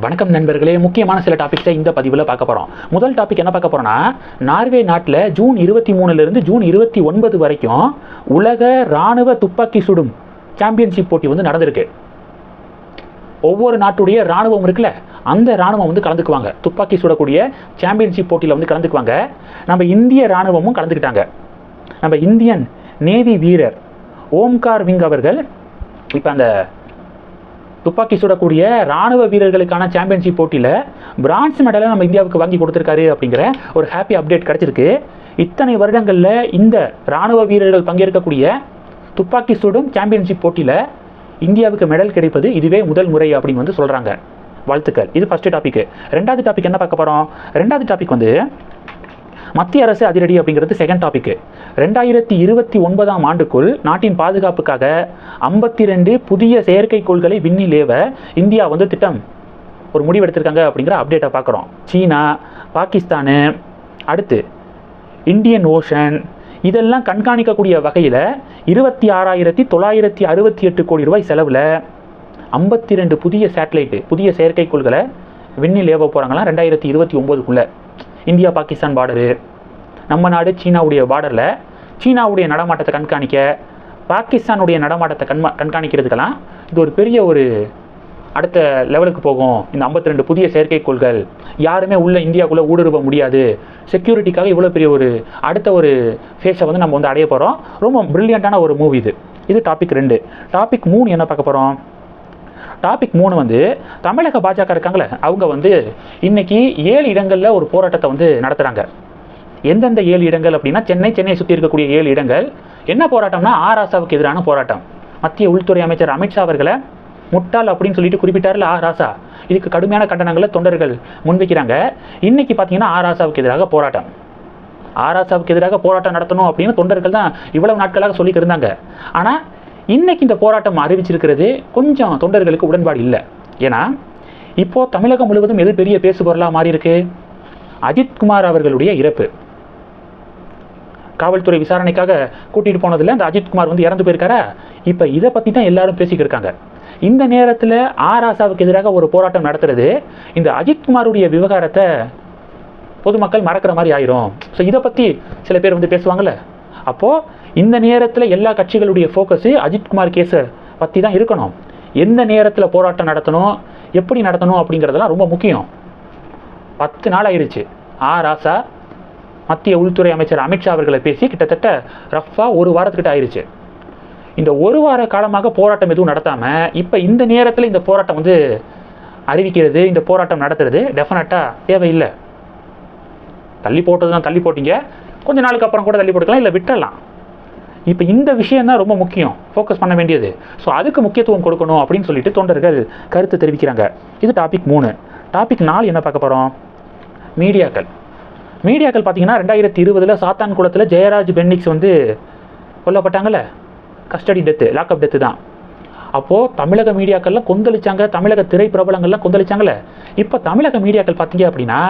வணக்கம் நண்பர்களே. முக்கியமான சில டாபிக்ஸை இந்த பதிவில் பார்க்க போகிறோம் முதல் டாபிக் என்ன பார்க்க போகிறோம்னா நார்வே நாட்டில் ஜூன் இருபத்தி மூணுலேருந்து ஜூன் இருபத்தி ஒன்பது வரைக்கும் உலக இராணுவ துப்பாக்கி சுடும் சாம்பியன்ஷிப் போட்டி வந்து நடந்திருக்கு. ஒவ்வொரு நாட்டுடைய இராணுவம் இருக்குல்ல அந்த இராணுவம் வந்து கலந்துக்குவாங்க. துப்பாக்கி சுடக்கூடிய சாம்பியன்ஷிப் போட்டியில் வந்து கலந்துக்குவாங்க. நம்ம இந்திய இராணுவமும் கலந்துக்கிட்டாங்க. நம்ம இந்தியன் நேவி வீரர் ஓம்கார் விங் அவர்கள் இப்போ அந்த துப்பாக்கி சுடக்கூடிய ராணுவ வீரர்களுக்கான சாம்பியன்ஷிப் போட்டியில் பிரான்ஸ் மெடலை நம்ம இந்தியாவுக்கு வாங்கி கொடுத்துருக்காரு அப்படிங்கிற ஒரு ஹாப்பி அப்டேட் கிடச்சிருக்கு. இத்தனை வருடங்களில் இந்த ராணுவ வீரர்கள் பங்கேற்கக்கூடிய துப்பாக்கி சுடும் சாம்பியன்ஷிப் போட்டியில் இந்தியாவுக்கு மெடல் கிடைப்பது இதுவே முதல் முறை அப்படின்னு வந்து சொல்கிறாங்க வாழ்த்துக்கள். இது ஃபஸ்ட்டு டாபிக் ரெண்டாவது டாபிக் என்ன பார்க்க போகிறோம் ரெண்டாவது டாபிக் வந்து மத்திய அரசு அதிரடி அப்படிங்கிறது செகண்ட் டாபிக் ரெண்டாயிரத்தி இருபத்தி ஒன்பதாம் ஆண்டுக்குள் நாட்டின் பாதுகாப்புக்காக ஐம்பத்தி ரெண்டு புதிய செயற்கைக்கோள்களை விண்ணில் ஏவ இந்தியா வந்து திட்டம் ஒரு முடிவு எடுத்திருக்காங்க அப்படிங்கிற அப்டேட்டை பார்க்குறோம். சீனா பாகிஸ்தானு அடுத்து இந்தியன் ஓஷன் இதெல்லாம் கண்காணிக்கக்கூடிய வகையில் இருபத்தி ஆறாயிரத்தி தொள்ளாயிரத்தி அறுபத்தி எட்டு கோடி ரூபாய் செலவில் ஐம்பத்தி ரெண்டு புதிய சேட்டலைட்டு புதிய செயற்கைக்கோள்களை விண்ணில் ஏவ போகிறாங்களாம் ரெண்டாயிரத்தி இருபத்தி ஒம்போதுக்குள்ளே இந்தியா பாகிஸ்தான் பார்டரு நம்ம நாடு சீனாவுடைய பார்டரில் சீனாவுடைய நடமாட்டத்தை கண்காணிக்க பாகிஸ்தானுடைய நடமாட்டத்தை கண்மா கண்காணிக்கிறதுக்கெல்லாம் இது ஒரு பெரிய ஒரு அடுத்த லெவலுக்கு போகும். இந்த 52 ரெண்டு புதிய செயற்கைக்கோள்கள் யாருமே உள்ள இந்தியாவுக்குள்ளே ஊடுருவ முடியாது. செக்யூரிட்டிக்காக இவ்வளோ பெரிய ஒரு அடுத்த ஒரு ஃபேஸை வந்து நம்ம வந்து அடைய போகிறோம் ரொம்ப பிரில்லியண்ட்டான ஒரு மூவி இது. இது டாபிக் ரெண்டு. டாபிக் மூணு என்ன பார்க்க போகிறோம் டாபிக் மூணு வந்து தமிழக பாஜக இருக்காங்களே அவங்க வந்து இன்னைக்கு ஏழு இடங்களில் ஒரு போராட்டத்தை வந்து நடத்துகிறாங்க எந்தெந்த ஏழு இடங்கள் அப்படின்னா சென்னை சென்னை சுற்றி இருக்கக்கூடிய ஏழு இடங்கள். என்ன போராட்டம்னா ஆராசாவுக்கு எதிரான போராட்டம். மத்திய உள்துறை அமைச்சர் அமித்ஷா அவர்களை முட்டாள் அப்படின்னு சொல்லிட்டு குறிப்பிட்டார்ல ஆ ராசா இதுக்கு கடுமையான கண்டனங்களை தொண்டர்கள் முன்வைக்கிறாங்க. இன்னைக்கு பார்த்தீங்கன்னா ஆராசாவுக்கு எதிராக போராட்டம். ஆராசாவுக்கு எதிராக போராட்டம் நடத்தணும் அப்படின்னு தொண்டர்கள் தான் இவ்வளவு நாட்களாக சொல்லிக்கிருந்தாங்க ஆனால் இன்னைக்கு இந்த போராட்டம் அறிவிச்சிருக்கிறது கொஞ்சம் தொண்டர்களுக்கு உடன்பாடு இல்லை. ஏன்னா இப்போ தமிழகம் முழுவதும் எது பெரிய பேசுபொருளாக மாறியிருக்கு? அஜித்குமார் அவர்களுடைய இறப்பு. காவல்துறை விசாரணைக்காக கூட்டிட்டு போனதுல அந்த அஜித்குமார் வந்து இறந்து போயிருக்காரா? இப்போ இதை பற்றி தான் எல்லாரும் பேசிக்கிட்டு இருக்காங்க. இந்த நேரத்தில் ஆராசாவுக்கு எதிராக ஒரு போராட்டம் நடத்துறது இந்த அஜித்குமாருடைய விவகாரத்தை பொதுமக்கள் மறக்கிற மாதிரி ஆயிரும். ஸோ இதை பற்றி சில பேர் வந்து பேசுவாங்கல்ல. அப்போது இந்த நேரத்தில் எல்லா கட்சிகளுடைய ஃபோக்கஸு அஜித்குமார் கேஸை பற்றி தான் இருக்கணும். எந்த நேரத்தில் போராட்டம் நடத்தணும் எப்படி நடத்தணும் அப்படிங்கிறதெல்லாம் ரொம்ப முக்கியம். பத்து நாள் ஆயிருச்சு. ஆ ராசா மத்திய உள்துறை அமைச்சர் அமித்ஷா அவர்களை பேசி கிட்டத்தட்ட ரஃப்பாக ஒரு வாரத்துக்கிட்ட ஆயிருச்சு. இந்த ஒரு வார காலமாக போராட்டம் எதுவும் நடத்தாமல் இப்போ இந்த நேரத்தில் இந்த போராட்டம் வந்து அறிவிக்கிறது இந்த போராட்டம் நடத்துறது டெஃபினட்டாக தேவையில்லை. தள்ளி போட்டது தான் தள்ளி போட்டீங்க. கொஞ்ச நாளுக்கு அப்புறம் கூட தள்ளி போட்டுக்கலாம் இல்லை விட்டுடலாம் இப்போ இந்த விஷயம் தான் ரொம்ப முக்கியம். ஃபோக்கஸ் பண்ண வேண்டியது. ஸோ அதுக்கு முக்கியத்துவம் கொடுக்கணும் அப்படின்னு சொல்லிட்டு தொண்டர்கள் கருத்து தெரிவிக்கிறாங்க. இது டாபிக் மூணு. டாபிக் நாலு என்ன பார்க்க போகிறோம் மீடியாக்கள். மீடியாக்கள் பார்த்தீங்கன்னா ரெண்டாயிரத்தி இருபதில் சாத்தான்குளத்தில் ஜெயராஜ் பென்னிக்ஸ் வந்து கொல்லப்பட்டாங்கல்ல? கஸ்டடி டெத்து லாக்அப் டெத்து தான். அப்போது தமிழக மீடியாக்கள்லாம் கொந்தளிச்சாங்க. தமிழக திரைப்பிரபலங்கள்லாம் கொந்தளிச்சாங்கல்ல? இப்போ தமிழக மீடியாக்கள் பார்த்தீங்க அப்படின்னா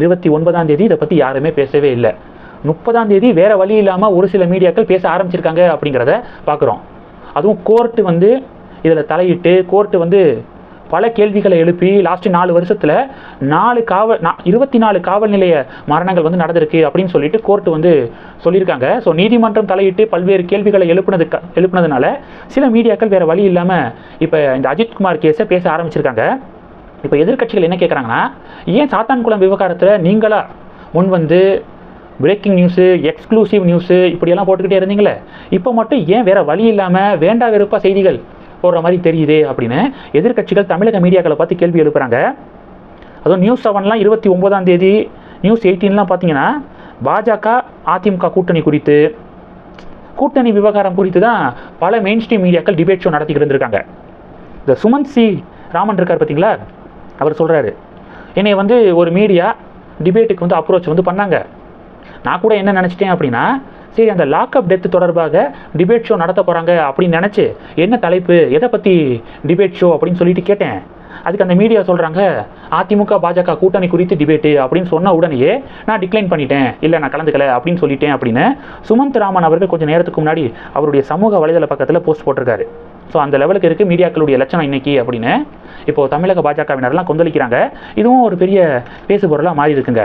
இருபத்தி ஒன்பதாம் தேதி இதை பற்றி யாருமே பேசவே இல்லை. முப்பதாம் தேதி வேற வழி இல்லாமல் ஒரு சில மீடியாக்கள் பேச ஆரம்பிச்சிருக்காங்க அப்படிங்கிறத பார்க்குறோம் அதுவும் கோர்ட்டு வந்து இதில் தலையிட்டு கோர்ட்டு வந்து பல கேள்விகளை எழுப்பி லாஸ்ட் நாலு வருஷத்தில் நாலு காவல் நா இருபத்தி நாலு காவல் நிலைய மரணங்கள் வந்து நடந்திருக்கு அப்படின்னு சொல்லிட்டு கோர்ட்டு வந்து சொல்லியிருக்காங்க. ஸோ நீதிமன்றம் தலையிட்டு பல்வேறு கேள்விகளை எழுப்புனது எழுப்புனதுனால சில மீடியாக்கள் வேறு வழி இல்லாமல் இப்போ இந்த அஜித்குமார் கேஸை பேச ஆரம்பிச்சிருக்காங்க. இப்போ எதிர்க்கட்சிகள் என்ன கேட்குறாங்கன்னா ஏன் சாத்தான்குளம் விவகாரத்தில் நீங்களாக முன் வந்து பிரேக்கிங் நியூஸு எக்ஸ்க்ளூசிவ் நியூஸு இப்படியெல்லாம் போட்டுக்கிட்டே இருந்தீங்களே? இப்போ மட்டும் ஏன் வேறு வழி இல்லாமல் வேண்டா வெறுப்பாக செய்திகள் போடுற மாதிரி தெரியுது அப்படின்னு எதிர்க்கட்சிகள் தமிழக மீடியாக்களை பார்த்து கேள்வி எழுப்புறாங்க. அதுவும் நியூஸ் செவன்லாம் இருபத்தி ஒம்போதாம் தேதி நியூஸ் எயிட்டீன்லாம் பார்த்தீங்கன்னா பாஜக அதிமுக கூட்டணி குறித்து கூட்டணி விவகாரம் குறித்து தான் பல மெயின் ஸ்ட்ரீம் மீடியாக்கள் டிபேட் ஷோ நடத்திக்கிட்டு இருந்திருக்காங்க. இந்த சுமந்த் சி ராமன் இருக்கார் பார்த்தீங்களா? அவர் சொல்கிறாரு என்னை வந்து ஒரு மீடியா டிபேட்டுக்கு வந்து அப்ரோச் வந்து பண்ணாங்க. நான் கூட என்ன நினச்சிட்டேன் அப்படின்னா சரி அந்த லாக்அப் டெத் தொடர்பாக டிபேட் ஷோ நடத்த போகிறாங்க அப்படின்னு நினச்சி என்ன தலைப்பு எதை பற்றி டிபேட் ஷோ அப்படின்னு சொல்லிட்டு கேட்டேன். அதுக்கு அந்த மீடியா சொல்கிறாங்க அதிமுக பாஜக கூட்டணி குறித்து டிபேட்டு அப்படின்னு சொன்ன உடனேயே நான் டிக்ளைன் பண்ணிட்டேன். இல்லை நான் கலந்துக்கல அப்படின்னு சொல்லிட்டேன் அப்படின்னு சுமந்த் ராமன் அவர்கள் கொஞ்சம் நேரத்துக்கு முன்னாடி அவருடைய சமூக வலைதள பக்கத்தில் போஸ்ட் போட்டிருக்காரு. ஸோ அந்த லெவலுக்கு இருக்குது மீடியாக்களுடைய லட்சணம் இன்னைக்கு அப்படின்னு. இப்போது தமிழக பாஜகவினர்லாம் கொந்தளிக்கிறாங்க. இதுவும் ஒரு பெரிய பேசு பொருளாக மாறி இருக்குங்க.